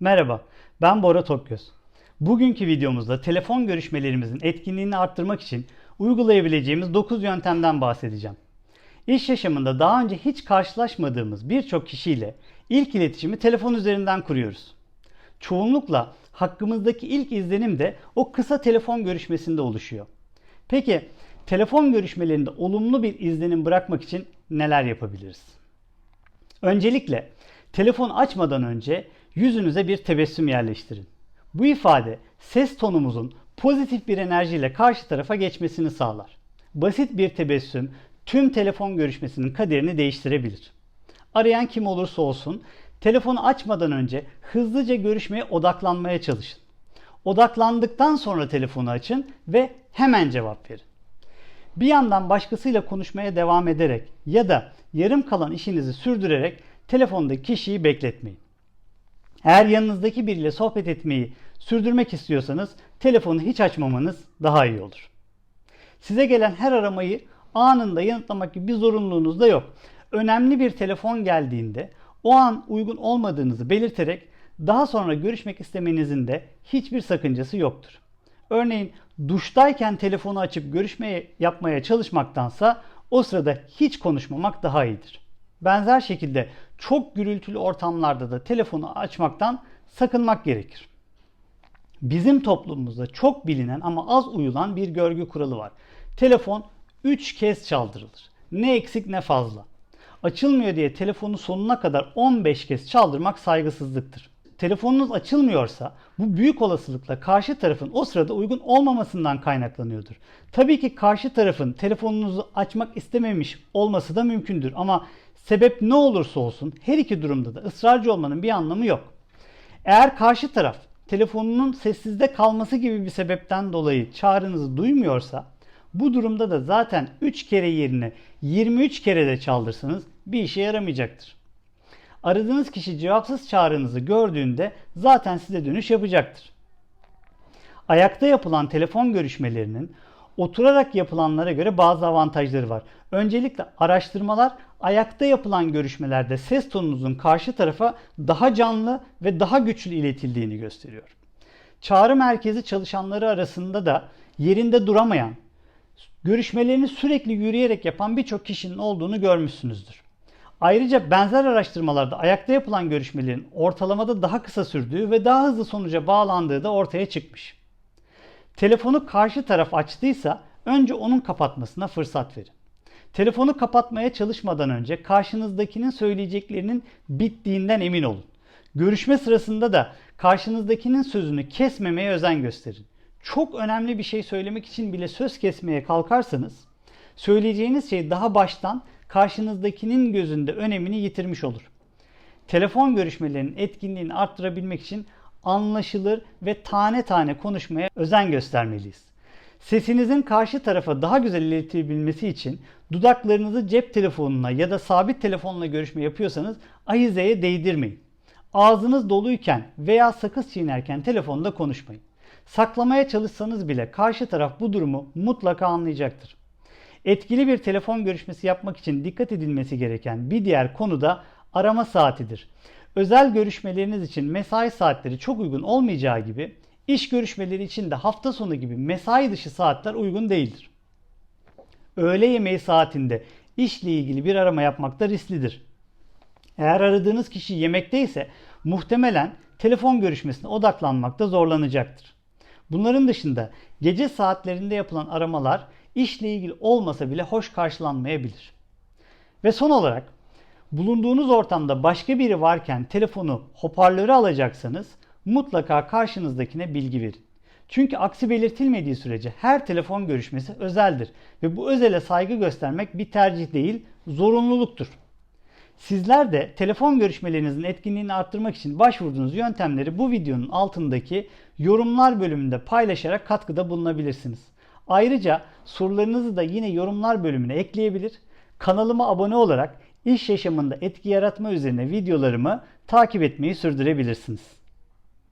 Merhaba, ben Bora Tokgöz. Bugünkü videomuzda telefon görüşmelerimizin etkinliğini arttırmak için uygulayabileceğimiz 9 yöntemden bahsedeceğim. İş yaşamında daha önce hiç karşılaşmadığımız birçok kişiyle ilk iletişimi telefon üzerinden kuruyoruz. Çoğunlukla hakkımızdaki ilk izlenim de o kısa telefon görüşmesinde oluşuyor. Peki telefon görüşmelerinde olumlu bir izlenim bırakmak için neler yapabiliriz? Öncelikle telefon açmadan önce yüzünüze bir tebessüm yerleştirin. Bu ifade ses tonumuzun pozitif bir enerjiyle karşı tarafa geçmesini sağlar. Basit bir tebessüm tüm telefon görüşmesinin kaderini değiştirebilir. Arayan kim olursa olsun telefonu açmadan önce hızlıca görüşmeye odaklanmaya çalışın. Odaklandıktan sonra telefonu açın ve hemen cevap verin. Bir yandan başkasıyla konuşmaya devam ederek ya da yarım kalan işinizi sürdürerek telefondaki kişiyi bekletmeyin. Eğer yanınızdaki biriyle sohbet etmeyi sürdürmek istiyorsanız telefonu hiç açmamanız daha iyi olur. Size gelen her aramayı anında yanıtlamak gibi bir zorunluluğunuz da yok. Önemli bir telefon geldiğinde o an uygun olmadığınızı belirterek daha sonra görüşmek istemenizin de hiçbir sakıncası yoktur. Örneğin duştayken telefonu açıp görüşmeye yapmaya çalışmaktansa o sırada hiç konuşmamak daha iyidir. Benzer şekilde çok gürültülü ortamlarda da telefonu açmaktan sakınmak gerekir. Bizim toplumumuzda çok bilinen ama az uyulan bir görgü kuralı var. Telefon 3 kez çaldırılır. Ne eksik ne fazla. Açılmıyor diye telefonu sonuna kadar 15 kez çaldırmak saygısızlıktır. Telefonunuz açılmıyorsa bu büyük olasılıkla karşı tarafın o sırada uygun olmamasından kaynaklanıyordur. Tabii ki karşı tarafın telefonunuzu açmak istememiş olması da mümkündür ama sebep ne olursa olsun her iki durumda da ısrarcı olmanın bir anlamı yok. Eğer karşı taraf telefonunun sessizde kalması gibi bir sebepten dolayı çağrınızı duymuyorsa bu durumda da zaten 3 kere yerine 23 kere de çaldırsanız bir işe yaramayacaktır. Aradığınız kişi cevapsız çağrınızı gördüğünde zaten size dönüş yapacaktır. Ayakta yapılan telefon görüşmelerinin oturarak yapılanlara göre bazı avantajları var. Öncelikle araştırmalar ayakta yapılan görüşmelerde ses tonunuzun karşı tarafa daha canlı ve daha güçlü iletildiğini gösteriyor. Çağrı merkezi çalışanları arasında da yerinde duramayan, görüşmelerini sürekli yürüyerek yapan birçok kişinin olduğunu görmüşsünüzdür. Ayrıca benzer araştırmalarda ayakta yapılan görüşmelerin ortalamada daha kısa sürdüğü ve daha hızlı sonuca bağlandığı da ortaya çıkmış. Telefonu karşı taraf açtıysa önce onun kapatmasına fırsat verin. Telefonu kapatmaya çalışmadan önce karşınızdakinin söyleyeceklerinin bittiğinden emin olun. Görüşme sırasında da karşınızdakinin sözünü kesmemeye özen gösterin. Çok önemli bir şey söylemek için bile söz kesmeye kalkarsanız söyleyeceğiniz şey daha baştan karşınızdakinin gözünde önemini yitirmiş olur. Telefon görüşmelerinin etkinliğini arttırabilmek için anlaşılır ve tane tane konuşmaya özen göstermeliyiz. Sesinizin karşı tarafa daha güzel iletebilmesi için dudaklarınızı cep telefonuna ya da sabit telefonla görüşme yapıyorsanız ahizeye değdirmeyin. Ağzınız doluyken veya sakız çiğnerken telefonda konuşmayın. Saklamaya çalışsanız bile karşı taraf bu durumu mutlaka anlayacaktır. Etkili bir telefon görüşmesi yapmak için dikkat edilmesi gereken bir diğer konu da arama saatidir. Özel görüşmeleriniz için mesai saatleri çok uygun olmayacağı gibi iş görüşmeleri için de hafta sonu gibi mesai dışı saatler uygun değildir. Öğle yemeği saatinde işle ilgili bir arama yapmak da risklidir. Eğer aradığınız kişi yemekteyse muhtemelen telefon görüşmesine odaklanmakta zorlanacaktır. Bunların dışında gece saatlerinde yapılan aramalar işle ilgili olmasa bile hoş karşılanmayabilir. Ve son olarak bulunduğunuz ortamda başka biri varken telefonu hoparlöre alacaksanız mutlaka karşınızdakine bilgi verin. Çünkü aksi belirtilmediği sürece her telefon görüşmesi özeldir ve bu özele saygı göstermek bir tercih değil, zorunluluktur. Sizler de telefon görüşmelerinizin etkinliğini arttırmak için başvurduğunuz yöntemleri bu videonun altındaki yorumlar bölümünde paylaşarak katkıda bulunabilirsiniz. Ayrıca sorularınızı da yine yorumlar bölümüne ekleyebilir. Kanalıma abone olarak iş yaşamında etki yaratma üzerine videolarımı takip etmeyi sürdürebilirsiniz.